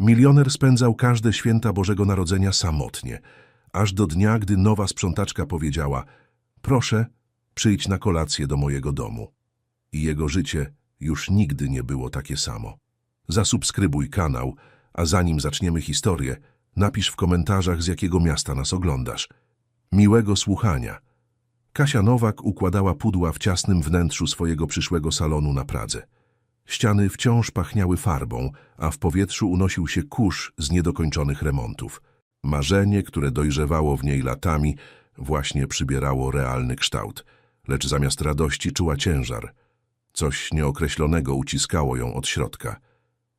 Milioner spędzał każde święta Bożego Narodzenia samotnie, aż do dnia, gdy nowa sprzątaczka powiedziała proszę, przyjdź na kolację do mojego domu. I jego życie już nigdy nie było takie samo. Zasubskrybuj kanał, a zanim zaczniemy historię, napisz w komentarzach, z jakiego miasta nas oglądasz. Miłego słuchania. Kasia Nowak układała pudła w ciasnym wnętrzu swojego przyszłego salonu na Pradze. Ściany wciąż pachniały farbą, a w powietrzu unosił się kurz z niedokończonych remontów. Marzenie, które dojrzewało w niej latami, właśnie przybierało realny kształt, lecz zamiast radości czuła ciężar. Coś nieokreślonego uciskało ją od środka.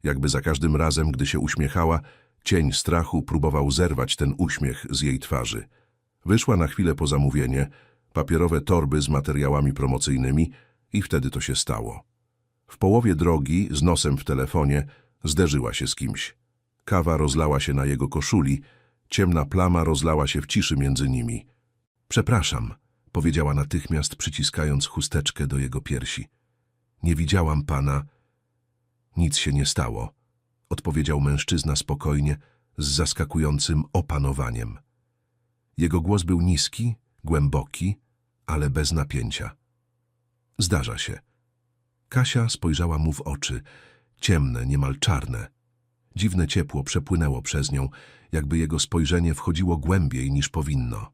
Jakby za każdym razem, gdy się uśmiechała, cień strachu próbował zerwać ten uśmiech z jej twarzy. Wyszła na chwilę po zamówienie, papierowe torby z materiałami promocyjnymi i wtedy to się stało. W połowie drogi, z nosem w telefonie, zderzyła się z kimś. Kawa rozlała się na jego koszuli, ciemna plama rozlała się w ciszy między nimi. Przepraszam, powiedziała natychmiast, przyciskając chusteczkę do jego piersi. Nie widziałam pana. Nic się nie stało, odpowiedział mężczyzna spokojnie, z zaskakującym opanowaniem. Jego głos był niski, głęboki, ale bez napięcia. Zdarza się. Kasia spojrzała mu w oczy, ciemne, niemal czarne. Dziwne ciepło przepłynęło przez nią, jakby jego spojrzenie wchodziło głębiej niż powinno.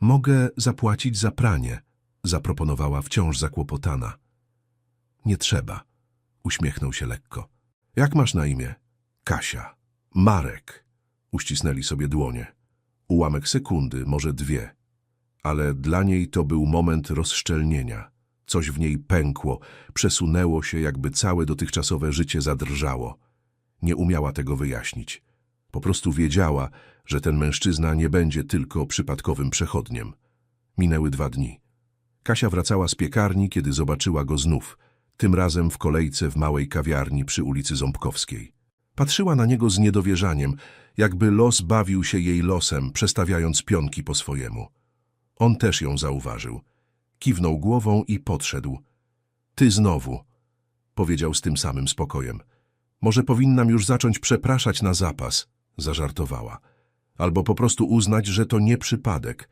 Mogę zapłacić za pranie, zaproponowała wciąż zakłopotana. Nie trzeba, uśmiechnął się lekko. Jak masz na imię? Kasia. Marek. Uścisnęli sobie dłonie. Ułamek sekundy, może dwie. Ale dla niej to był moment rozszczelnienia. Coś w niej pękło, przesunęło się, jakby całe dotychczasowe życie zadrżało. Nie umiała tego wyjaśnić. Po prostu wiedziała, że ten mężczyzna nie będzie tylko przypadkowym przechodniem. Minęły dwa dni. Kasia wracała z piekarni, kiedy zobaczyła go znów, tym razem w kolejce w małej kawiarni przy ulicy Ząbkowskiej. Patrzyła na niego z niedowierzaniem, jakby los bawił się jej losem, przestawiając pionki po swojemu. On też ją zauważył. Kiwnął głową i podszedł. Ty znowu, powiedział z tym samym spokojem. Może powinnam już zacząć przepraszać na zapas, zażartowała. Albo po prostu uznać, że to nie przypadek.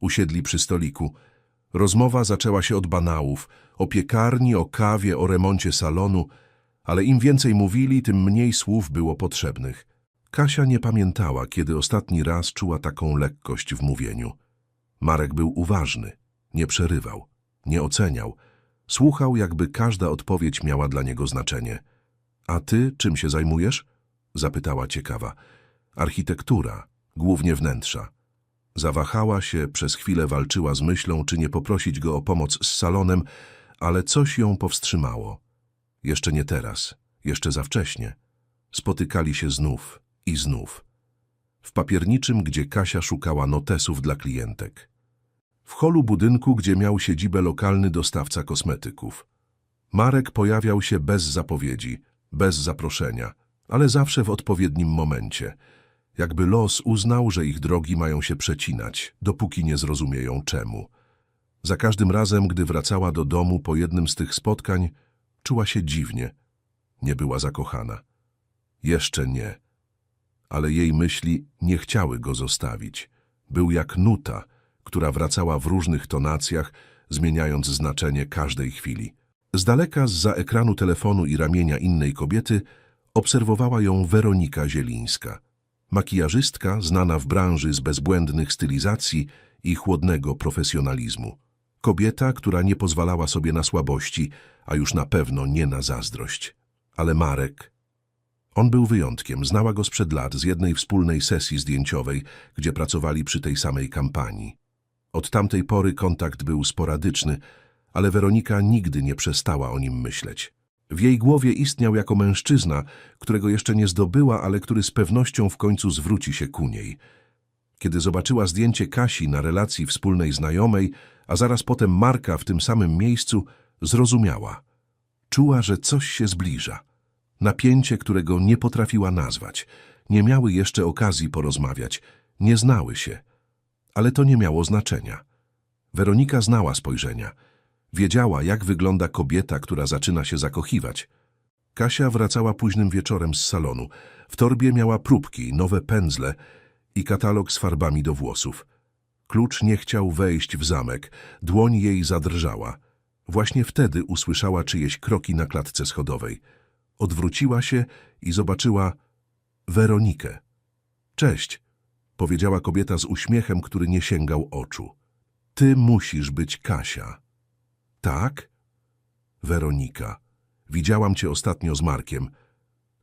Usiedli przy stoliku. Rozmowa zaczęła się od banałów, o piekarni, o kawie, o remoncie salonu, ale im więcej mówili, tym mniej słów było potrzebnych. Kasia nie pamiętała, kiedy ostatni raz czuła taką lekkość w mówieniu. Marek był uważny, nie przerywał, nie oceniał. Słuchał, jakby każda odpowiedź miała dla niego znaczenie. A ty czym się zajmujesz? Zapytała ciekawa. Architektura, głównie wnętrza. Zawahała się, przez chwilę walczyła z myślą, czy nie poprosić go o pomoc z salonem, ale coś ją powstrzymało. Jeszcze nie teraz, jeszcze za wcześnie. Spotykali się znów i znów. W papierniczym, gdzie Kasia szukała notesów dla klientek. W holu budynku, gdzie miał siedzibę lokalny dostawca kosmetyków. Marek pojawiał się bez zapowiedzi, bez zaproszenia, ale zawsze w odpowiednim momencie. Jakby los uznał, że ich drogi mają się przecinać, dopóki nie zrozumieją czemu. Za każdym razem, gdy wracała do domu po jednym z tych spotkań, czuła się dziwnie. Nie była zakochana. Jeszcze nie. Ale jej myśli nie chciały go zostawić. Był jak nuta, która wracała w różnych tonacjach, zmieniając znaczenie każdej chwili. Z daleka, zza ekranu telefonu i ramienia innej kobiety, obserwowała ją Weronika Zielińska. Makijażystka znana w branży z bezbłędnych stylizacji i chłodnego profesjonalizmu. Kobieta, która nie pozwalała sobie na słabości, a już na pewno nie na zazdrość. Ale Marek... On był wyjątkiem, znała go sprzed lat z jednej wspólnej sesji zdjęciowej, gdzie pracowali przy tej samej kampanii. Od tamtej pory kontakt był sporadyczny, ale Weronika nigdy nie przestała o nim myśleć. W jej głowie istniał jako mężczyzna, którego jeszcze nie zdobyła, ale który z pewnością w końcu zwróci się ku niej. Kiedy zobaczyła zdjęcie Kasi na relacji wspólnej znajomej, a zaraz potem Marka w tym samym miejscu, zrozumiała. Czuła, że coś się zbliża. Napięcie, którego nie potrafiła nazwać. Nie miały jeszcze okazji porozmawiać. Nie znały się. Ale to nie miało znaczenia. Weronika znała spojrzenia. Wiedziała, jak wygląda kobieta, która zaczyna się zakochiwać. Kasia wracała późnym wieczorem z salonu. W torbie miała próbki, nowe pędzle i katalog z farbami do włosów. Klucz nie chciał wejść w zamek, dłoń jej zadrżała. Właśnie wtedy usłyszała czyjeś kroki na klatce schodowej. Odwróciła się i zobaczyła Weronikę. Cześć, powiedziała kobieta z uśmiechem, który nie sięgał oczu. Ty musisz być Kasia. Tak? Weronika. Widziałam cię ostatnio z Markiem.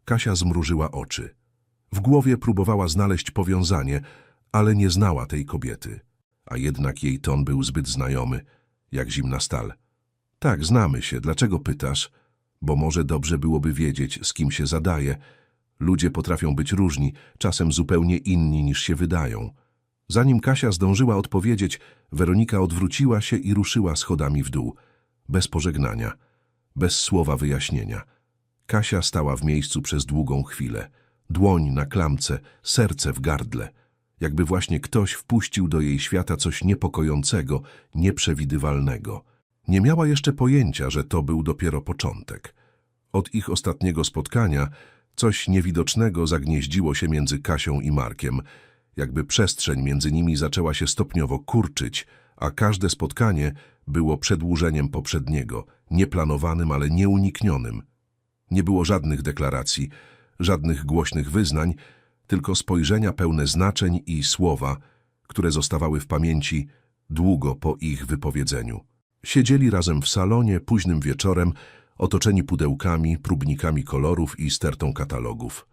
Kasia zmrużyła oczy. W głowie próbowała znaleźć powiązanie, ale nie znała tej kobiety. A jednak jej ton był zbyt znajomy, jak zimna stal. Tak, znamy się. Dlaczego pytasz? Bo może dobrze byłoby wiedzieć, z kim się zadaje. Ludzie potrafią być różni, czasem zupełnie inni niż się wydają. Zanim Kasia zdążyła odpowiedzieć, Weronika odwróciła się i ruszyła schodami w dół. Bez pożegnania, bez słowa wyjaśnienia. Kasia stała w miejscu przez długą chwilę. Dłoń na klamce, serce w gardle. Jakby właśnie ktoś wpuścił do jej świata coś niepokojącego, nieprzewidywalnego. Nie miała jeszcze pojęcia, że to był dopiero początek. Od ich ostatniego spotkania coś niewidocznego zagnieździło się między Kasią i Markiem, jakby przestrzeń między nimi zaczęła się stopniowo kurczyć, a każde spotkanie było przedłużeniem poprzedniego, nieplanowanym, ale nieuniknionym. Nie było żadnych deklaracji, żadnych głośnych wyznań, tylko spojrzenia pełne znaczeń i słowa, które zostawały w pamięci długo po ich wypowiedzeniu. Siedzieli razem w salonie późnym wieczorem, otoczeni pudełkami, próbnikami kolorów i stertą katalogów.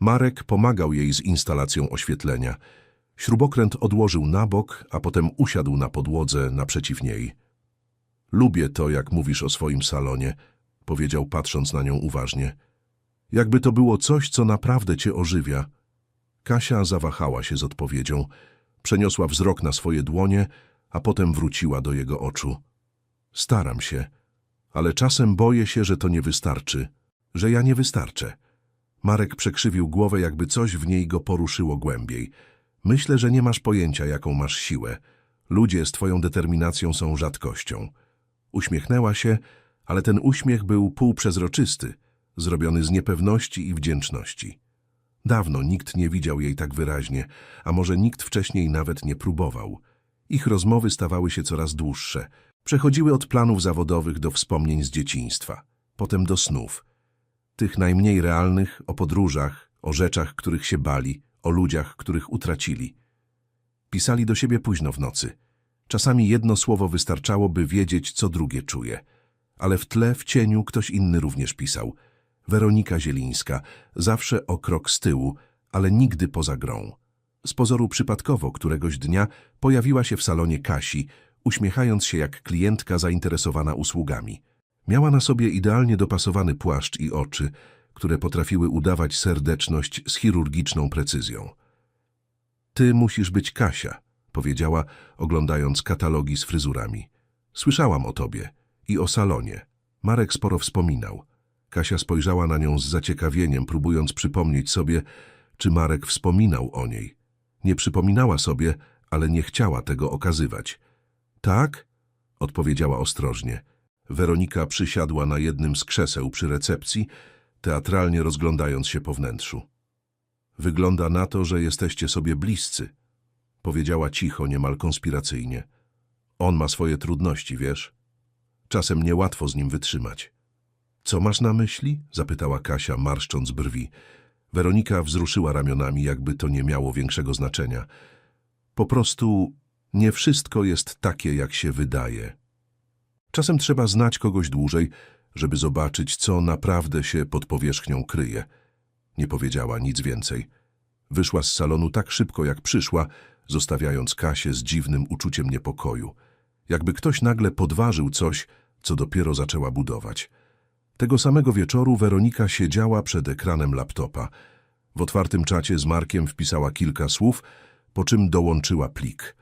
Marek pomagał jej z instalacją oświetlenia. Śrubokręt odłożył na bok, a potem usiadł na podłodze naprzeciw niej. Lubię to, jak mówisz o swoim salonie, powiedział patrząc na nią uważnie. Jakby to było coś, co naprawdę cię ożywia. Kasia zawahała się z odpowiedzią. Przeniosła wzrok na swoje dłonie, a potem wróciła do jego oczu. Staram się, ale czasem boję się, że to nie wystarczy, że ja nie wystarczę. Marek przekrzywił głowę, jakby coś w niej go poruszyło głębiej. Myślę, że nie masz pojęcia, jaką masz siłę. Ludzie z twoją determinacją są rzadkością. Uśmiechnęła się, ale ten uśmiech był półprzezroczysty, zrobiony z niepewności i wdzięczności. Dawno nikt nie widział jej tak wyraźnie, a może nikt wcześniej nawet nie próbował. Ich rozmowy stawały się coraz dłuższe. Przechodziły od planów zawodowych do wspomnień z dzieciństwa, potem do snów. Tych najmniej realnych, o podróżach, o rzeczach, których się bali, o ludziach, których utracili. Pisali do siebie późno w nocy. Czasami jedno słowo wystarczało, by wiedzieć, co drugie czuje. Ale w tle, w cieniu, ktoś inny również pisał. Weronika Zielińska, zawsze o krok z tyłu, ale nigdy poza grą. Z pozoru przypadkowo któregoś dnia pojawiła się w salonie Kasi, uśmiechając się jak klientka zainteresowana usługami. Miała na sobie idealnie dopasowany płaszcz i oczy, które potrafiły udawać serdeczność z chirurgiczną precyzją. Ty musisz być Kasia, powiedziała, oglądając katalogi z fryzurami. Słyszałam o tobie i o salonie. Marek sporo wspominał. Kasia spojrzała na nią z zaciekawieniem, próbując przypomnieć sobie, czy Marek wspominał o niej. Nie przypominała sobie, ale nie chciała tego okazywać. Tak? odpowiedziała ostrożnie. Weronika przysiadła na jednym z krzeseł przy recepcji, teatralnie rozglądając się po wnętrzu. Wygląda na to, że jesteście sobie bliscy, powiedziała cicho, niemal konspiracyjnie. On ma swoje trudności, wiesz? Czasem niełatwo z nim wytrzymać. Co masz na myśli? zapytała Kasia, marszcząc brwi. Weronika wzruszyła ramionami, jakby to nie miało większego znaczenia. Po prostu nie wszystko jest takie, jak się wydaje. Czasem trzeba znać kogoś dłużej, żeby zobaczyć, co naprawdę się pod powierzchnią kryje. Nie powiedziała nic więcej. Wyszła z salonu tak szybko, jak przyszła, zostawiając Kasię z dziwnym uczuciem niepokoju. Jakby ktoś nagle podważył coś, co dopiero zaczęła budować. Tego samego wieczoru Weronika siedziała przed ekranem laptopa. W otwartym czacie z Markiem wpisała kilka słów, po czym dołączyła plik.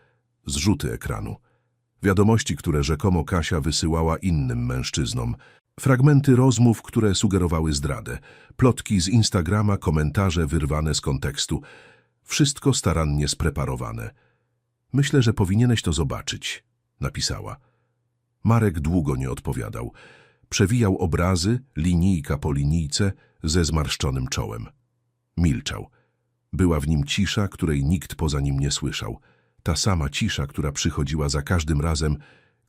Zrzuty ekranu. Wiadomości, które rzekomo Kasia wysyłała innym mężczyznom. Fragmenty rozmów, które sugerowały zdradę. Plotki z Instagrama, komentarze wyrwane z kontekstu. Wszystko starannie spreparowane. Myślę, że powinieneś to zobaczyć, napisała. Marek długo nie odpowiadał. Przewijał obrazy, linijka po linijce, ze zmarszczonym czołem. Milczał. Była w nim cisza, której nikt poza nim nie słyszał. Ta sama cisza, która przychodziła za każdym razem,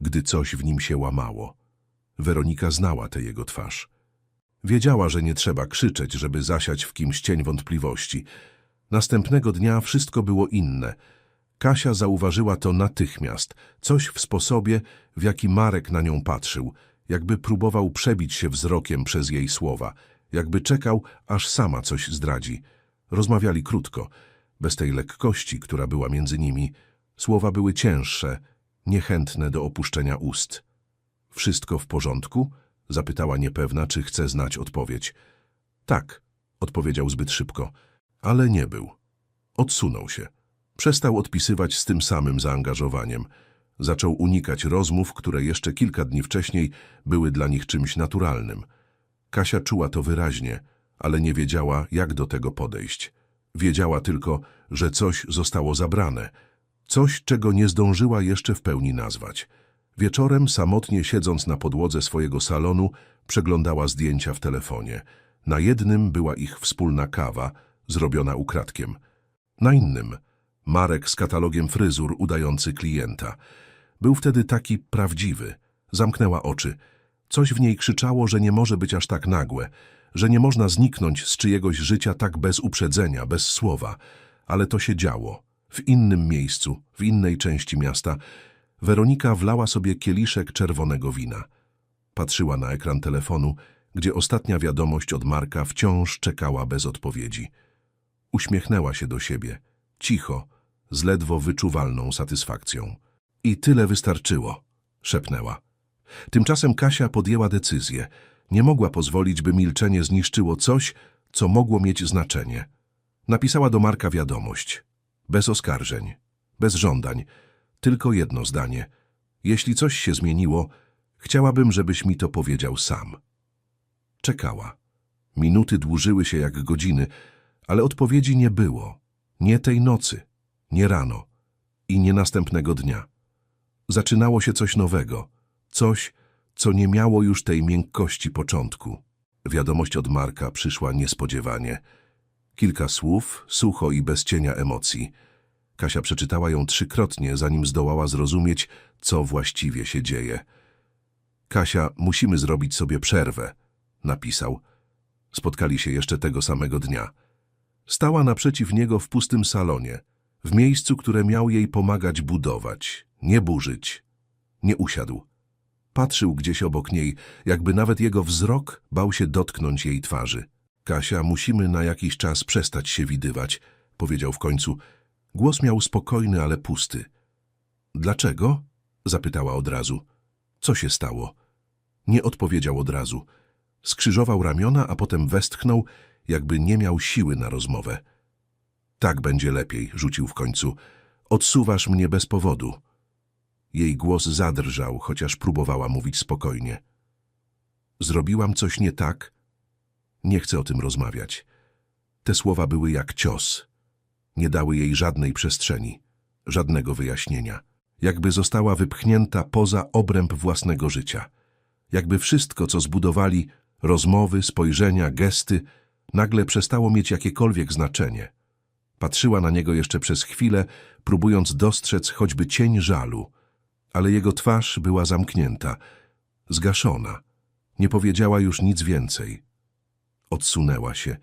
gdy coś w nim się łamało. Weronika znała tę jego twarz. Wiedziała, że nie trzeba krzyczeć, żeby zasiać w kimś cień wątpliwości. Następnego dnia wszystko było inne. Kasia zauważyła to natychmiast, coś w sposobie, w jaki Marek na nią patrzył, jakby próbował przebić się wzrokiem przez jej słowa, jakby czekał, aż sama coś zdradzi. Rozmawiali krótko, bez tej lekkości, która była między nimi. Słowa były cięższe, niechętne do opuszczenia ust. Wszystko w porządku? Zapytała niepewna, czy chce znać odpowiedź. Tak, odpowiedział zbyt szybko, ale nie był. Odsunął się. Przestał odpisywać z tym samym zaangażowaniem. Zaczął unikać rozmów, które jeszcze kilka dni wcześniej były dla nich czymś naturalnym. Kasia czuła to wyraźnie, ale nie wiedziała, jak do tego podejść. Wiedziała tylko, że coś zostało zabrane, coś, czego nie zdążyła jeszcze w pełni nazwać. Wieczorem, samotnie siedząc na podłodze swojego salonu, przeglądała zdjęcia w telefonie. Na jednym była ich wspólna kawa, zrobiona ukradkiem. Na innym Marek z katalogiem fryzur udający klienta. Był wtedy taki prawdziwy. Zamknęła oczy. Coś w niej krzyczało, że nie może być aż tak nagłe, że nie można zniknąć z czyjegoś życia tak bez uprzedzenia, bez słowa. Ale to się działo. W innym miejscu, w innej części miasta, Weronika wlała sobie kieliszek czerwonego wina. Patrzyła na ekran telefonu, gdzie ostatnia wiadomość od Marka wciąż czekała bez odpowiedzi. Uśmiechnęła się do siebie, cicho, z ledwo wyczuwalną satysfakcją. I tyle wystarczyło, szepnęła. Tymczasem Kasia podjęła decyzję. Nie mogła pozwolić, by milczenie zniszczyło coś, co mogło mieć znaczenie. Napisała do Marka wiadomość. Bez oskarżeń, bez żądań, tylko jedno zdanie. Jeśli coś się zmieniło, chciałabym, żebyś mi to powiedział sam. Czekała. Minuty dłużyły się jak godziny, ale odpowiedzi nie było. Nie tej nocy, nie rano i nie następnego dnia. Zaczynało się coś nowego, coś, co nie miało już tej miękkości początku. Wiadomość od Marka przyszła niespodziewanie. Kilka słów, sucho i bez cienia emocji. Kasia przeczytała ją trzykrotnie, zanim zdołała zrozumieć, co właściwie się dzieje. Kasia, musimy zrobić sobie przerwę, napisał. Spotkali się jeszcze tego samego dnia. Stała naprzeciw niego w pustym salonie, w miejscu, które miał jej pomagać budować, nie burzyć. Nie usiadł. Patrzył gdzieś obok niej, jakby nawet jego wzrok bał się dotknąć jej twarzy. Kasia, musimy na jakiś czas przestać się widywać, powiedział w końcu. Głos miał spokojny, ale pusty. Dlaczego? zapytała od razu. Co się stało? Nie odpowiedział od razu. Skrzyżował ramiona, a potem westchnął, jakby nie miał siły na rozmowę. Tak będzie lepiej, rzucił w końcu. Odsuwasz mnie bez powodu. Jej głos zadrżał, chociaż próbowała mówić spokojnie. Zrobiłam coś nie tak? Nie chcę o tym rozmawiać. Te słowa były jak cios. Nie dały jej żadnej przestrzeni, żadnego wyjaśnienia. Jakby została wypchnięta poza obręb własnego życia. Jakby wszystko, co zbudowali, rozmowy, spojrzenia, gesty, nagle przestało mieć jakiekolwiek znaczenie. Patrzyła na niego jeszcze przez chwilę, próbując dostrzec choćby cień żalu, ale jego twarz była zamknięta, zgaszona. Nie powiedziała już nic więcej. Odsunęła się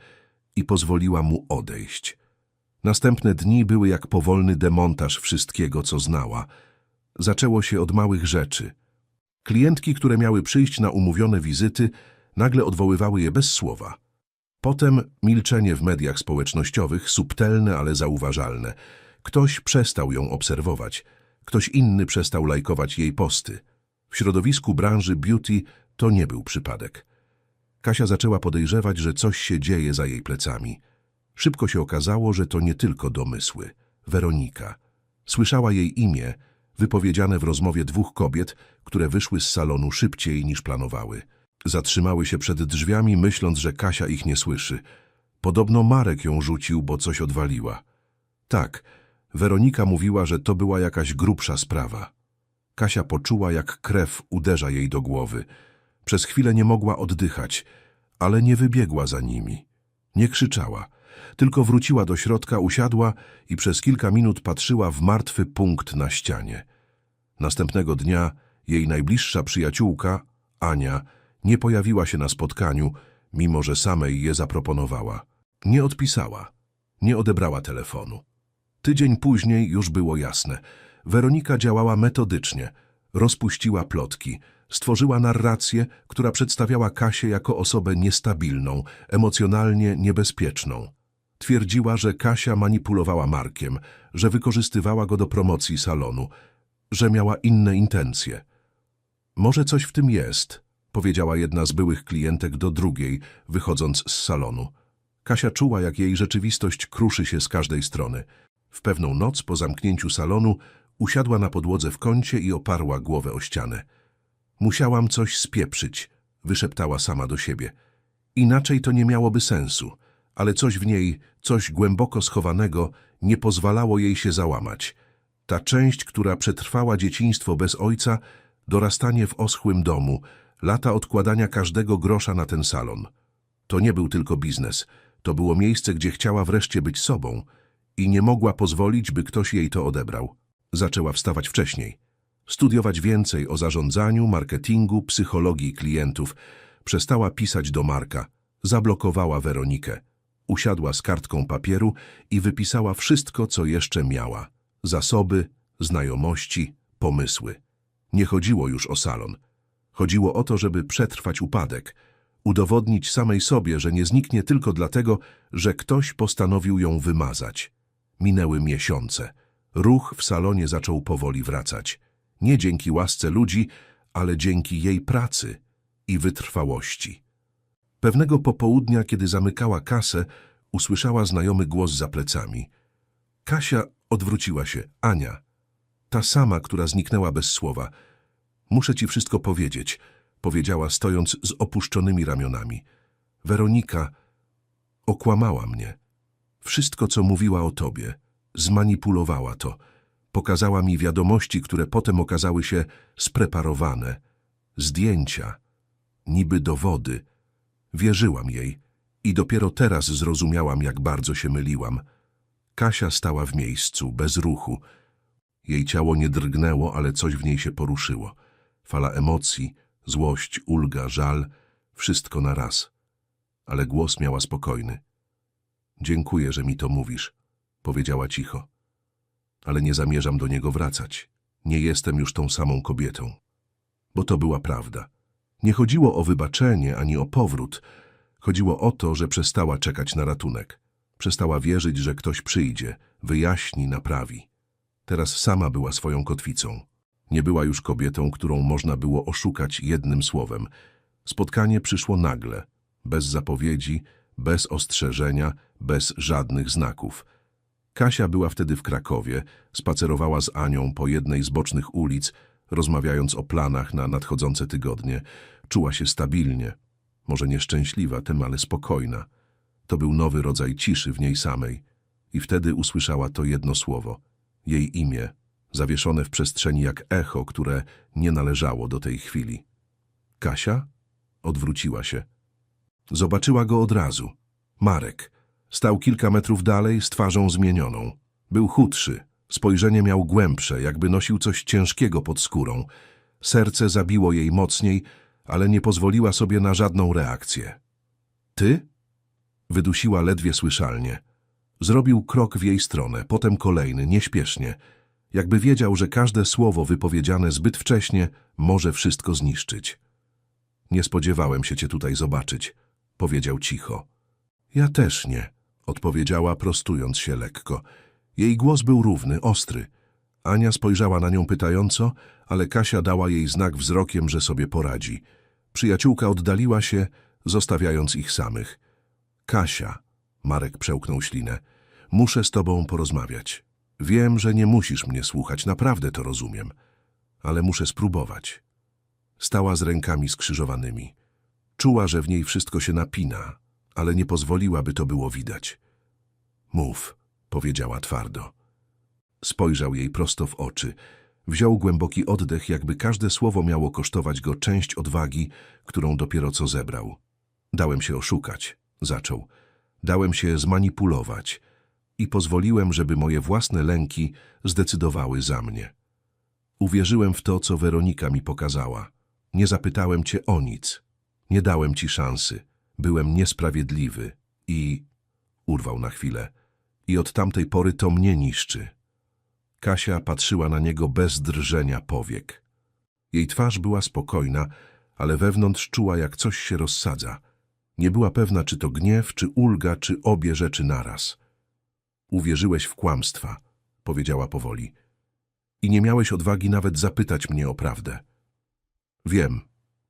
i pozwoliła mu odejść. Następne dni były jak powolny demontaż wszystkiego, co znała. Zaczęło się od małych rzeczy. Klientki, które miały przyjść na umówione wizyty, nagle odwoływały je bez słowa. Potem milczenie w mediach społecznościowych, subtelne, ale zauważalne. Ktoś przestał ją obserwować. Ktoś inny przestał lajkować jej posty. W środowisku branży beauty to nie był przypadek. Kasia zaczęła podejrzewać, że coś się dzieje za jej plecami. Szybko się okazało, że to nie tylko domysły. Weronika. Słyszała jej imię, wypowiedziane w rozmowie dwóch kobiet, które wyszły z salonu szybciej niż planowały. Zatrzymały się przed drzwiami, myśląc, że Kasia ich nie słyszy. Podobno Marek ją rzucił, bo coś odwaliła. Tak, Weronika mówiła, że to była jakaś grubsza sprawa. Kasia poczuła, jak krew uderza jej do głowy. Przez chwilę nie mogła oddychać, ale nie wybiegła za nimi. Nie krzyczała, tylko wróciła do środka, usiadła i przez kilka minut patrzyła w martwy punkt na ścianie. Następnego dnia jej najbliższa przyjaciółka, Ania, nie pojawiła się na spotkaniu, mimo że samej je zaproponowała. Nie odpisała, nie odebrała telefonu. Tydzień później już było jasne. Weronika działała metodycznie, rozpuściła plotki, stworzyła narrację, która przedstawiała Kasię jako osobę niestabilną, emocjonalnie niebezpieczną. Twierdziła, że Kasia manipulowała Markiem, że wykorzystywała go do promocji salonu, że miała inne intencje. Może coś w tym jest, powiedziała jedna z byłych klientek do drugiej, wychodząc z salonu. Kasia czuła, jak jej rzeczywistość kruszy się z każdej strony. W pewną noc po zamknięciu salonu usiadła na podłodze w kącie i oparła głowę o ścianę. Musiałam coś spieprzyć, wyszeptała sama do siebie. Inaczej to nie miałoby sensu, ale coś w niej, coś głęboko schowanego, nie pozwalało jej się załamać. Ta część, która przetrwała dzieciństwo bez ojca, dorastanie w oschłym domu, lata odkładania każdego grosza na ten salon. To nie był tylko biznes, to było miejsce, gdzie chciała wreszcie być sobą i nie mogła pozwolić, by ktoś jej to odebrał. Zaczęła wstawać wcześniej, studiować więcej o zarządzaniu, marketingu, psychologii klientów. Przestała pisać do Marka, zablokowała Weronikę. Usiadła z kartką papieru i wypisała wszystko, co jeszcze miała. Zasoby, znajomości, pomysły. Nie chodziło już o salon. Chodziło o to, żeby przetrwać upadek, udowodnić samej sobie, że nie zniknie tylko dlatego, że ktoś postanowił ją wymazać. Minęły miesiące. Ruch w salonie zaczął powoli wracać. Nie dzięki łasce ludzi, ale dzięki jej pracy i wytrwałości. Pewnego popołudnia, kiedy zamykała kasę, usłyszała znajomy głos za plecami. Kasia odwróciła się. Ania. Ta sama, która zniknęła bez słowa. Muszę ci wszystko powiedzieć, powiedziała, stojąc z opuszczonymi ramionami. Weronika okłamała mnie. Wszystko, co mówiła o tobie, zmanipulowała to. Pokazała mi wiadomości, które potem okazały się spreparowane. Zdjęcia, niby dowody. Wierzyłam jej i dopiero teraz zrozumiałam, jak bardzo się myliłam. Kasia stała w miejscu, bez ruchu. Jej ciało nie drgnęło, ale coś w niej się poruszyło. Fala emocji, złość, ulga, żal, wszystko na raz. Ale głos miała spokojny. Dziękuję, że mi to mówisz, powiedziała cicho. Ale nie zamierzam do niego wracać. Nie jestem już tą samą kobietą. Bo to była prawda. Nie chodziło o wybaczenie ani o powrót. Chodziło o to, że przestała czekać na ratunek. Przestała wierzyć, że ktoś przyjdzie, wyjaśni, naprawi. Teraz sama była swoją kotwicą. Nie była już kobietą, którą można było oszukać jednym słowem. Spotkanie przyszło nagle, bez zapowiedzi, bez ostrzeżenia, bez żadnych znaków. Kasia była wtedy w Krakowie, spacerowała z Anią po jednej z bocznych ulic, rozmawiając o planach na nadchodzące tygodnie. Czuła się stabilnie, może nieszczęśliwa, tym ale spokojna. To był nowy rodzaj ciszy w niej samej. I wtedy usłyszała to jedno słowo, jej imię, zawieszone w przestrzeni jak echo, które nie należało do tej chwili. Kasia? Odwróciła się. Zobaczyła go od razu. Marek. Stał kilka metrów dalej z twarzą zmienioną. Był chudszy, spojrzenie miał głębsze, jakby nosił coś ciężkiego pod skórą. Serce zabiło jej mocniej, ale nie pozwoliła sobie na żadną reakcję. Ty? Wydusiła ledwie słyszalnie. Zrobił krok w jej stronę, potem kolejny, nieśpiesznie, jakby wiedział, że każde słowo wypowiedziane zbyt wcześnie może wszystko zniszczyć. Nie spodziewałem się cię tutaj zobaczyć, powiedział cicho. Ja też nie, odpowiedziała, prostując się lekko. Jej głos był równy, ostry. Ania spojrzała na nią pytająco, ale Kasia dała jej znak wzrokiem, że sobie poradzi. Przyjaciółka oddaliła się, zostawiając ich samych. Kasia, Marek przełknął ślinę, muszę z tobą porozmawiać. Wiem, że nie musisz mnie słuchać, naprawdę to rozumiem, ale muszę spróbować. Stała z rękami skrzyżowanymi. Czuła, że w niej wszystko się napina, ale nie pozwoliła, by to było widać. Mów, powiedziała twardo. Spojrzał jej prosto w oczy. Wziął głęboki oddech, jakby każde słowo miało kosztować go część odwagi, którą dopiero co zebrał. Dałem się oszukać, zaczął. Dałem się zmanipulować i pozwoliłem, żeby moje własne lęki zdecydowały za mnie. Uwierzyłem w to, co Weronika mi pokazała. Nie zapytałem cię o nic. Nie dałem ci szansy. Byłem niesprawiedliwy i... Urwał na chwilę. I od tamtej pory to mnie niszczy. Kasia patrzyła na niego bez drżenia powiek. Jej twarz była spokojna, ale wewnątrz czuła, jak coś się rozsadza. Nie była pewna, czy to gniew, czy ulga, czy obie rzeczy naraz. Uwierzyłeś w kłamstwa, powiedziała powoli. I nie miałeś odwagi nawet zapytać mnie o prawdę. Wiem,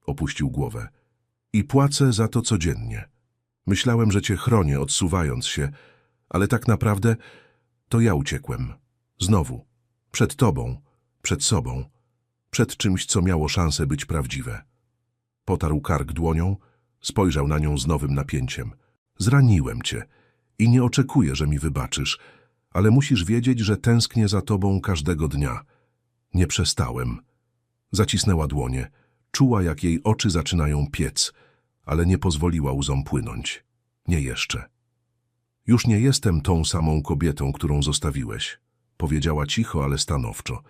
opuścił głowę. I płacę za to codziennie. Myślałem, że cię chronię, odsuwając się, ale tak naprawdę to ja uciekłem. Znowu. Przed tobą, przed sobą, przed czymś, co miało szansę być prawdziwe. Potarł kark dłonią, spojrzał na nią z nowym napięciem. Zraniłem cię i nie oczekuję, że mi wybaczysz, ale musisz wiedzieć, że tęsknię za tobą każdego dnia. Nie przestałem. Zacisnęła dłonie. Czuła, jak jej oczy zaczynają piec, ale nie pozwoliła łzom płynąć. Nie jeszcze. Już nie jestem tą samą kobietą, którą zostawiłeś, powiedziała cicho, ale stanowczo.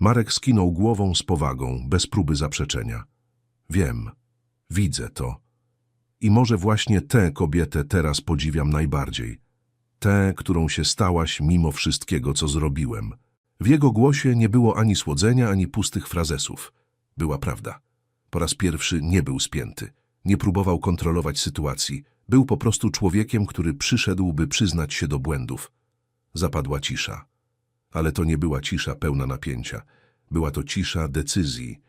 Marek skinął głową z powagą, bez próby zaprzeczenia. Wiem, widzę to. I może właśnie tę kobietę teraz podziwiam najbardziej. Tę, którą się stałaś mimo wszystkiego, co zrobiłem. W jego głosie nie było ani słodzenia, ani pustych frazesów. Była prawda. Po raz pierwszy nie był spięty. Nie próbował kontrolować sytuacji. Był po prostu człowiekiem, który przyszedł, by przyznać się do błędów. Zapadła cisza. Ale to nie była cisza pełna napięcia. Była to cisza decyzji.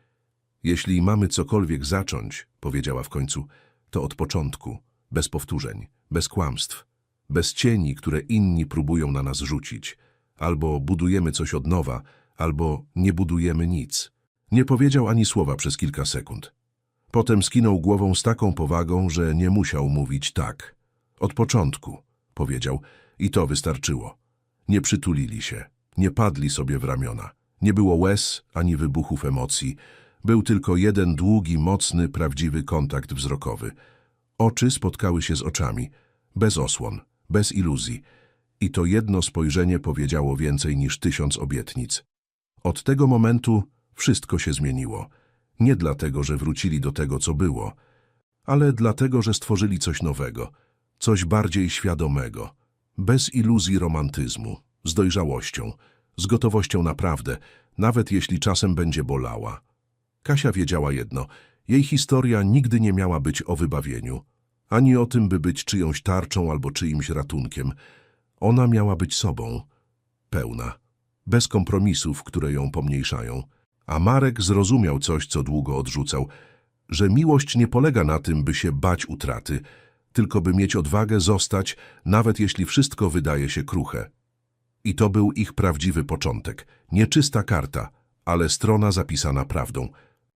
Jeśli mamy cokolwiek zacząć, powiedziała w końcu, to od początku, bez powtórzeń, bez kłamstw, bez cieni, które inni próbują na nas rzucić. Albo budujemy coś od nowa, albo nie budujemy nic. Nie powiedział ani słowa przez kilka sekund. Potem skinął głową z taką powagą, że nie musiał mówić tak. Od początku, powiedział, i to wystarczyło. Nie przytulili się, nie padli sobie w ramiona. Nie było łez ani wybuchów emocji. Był tylko jeden długi, mocny, prawdziwy kontakt wzrokowy. Oczy spotkały się z oczami, bez osłon, bez iluzji. I to jedno spojrzenie powiedziało więcej niż tysiąc obietnic. Od tego momentu wszystko się zmieniło. Nie dlatego, że wrócili do tego, co było, ale dlatego, że stworzyli coś nowego, coś bardziej świadomego, bez iluzji romantyzmu, z dojrzałością, z gotowością naprawdę, nawet jeśli czasem będzie bolała. Kasia wiedziała jedno, jej historia nigdy nie miała być o wybawieniu, ani o tym, by być czyjąś tarczą albo czyimś ratunkiem. Ona miała być sobą, pełna, bez kompromisów, które ją pomniejszają. A Marek zrozumiał coś, co długo odrzucał, że miłość nie polega na tym, by się bać utraty, tylko by mieć odwagę zostać, nawet jeśli wszystko wydaje się kruche. I to był ich prawdziwy początek, nie czysta karta, ale strona zapisana prawdą –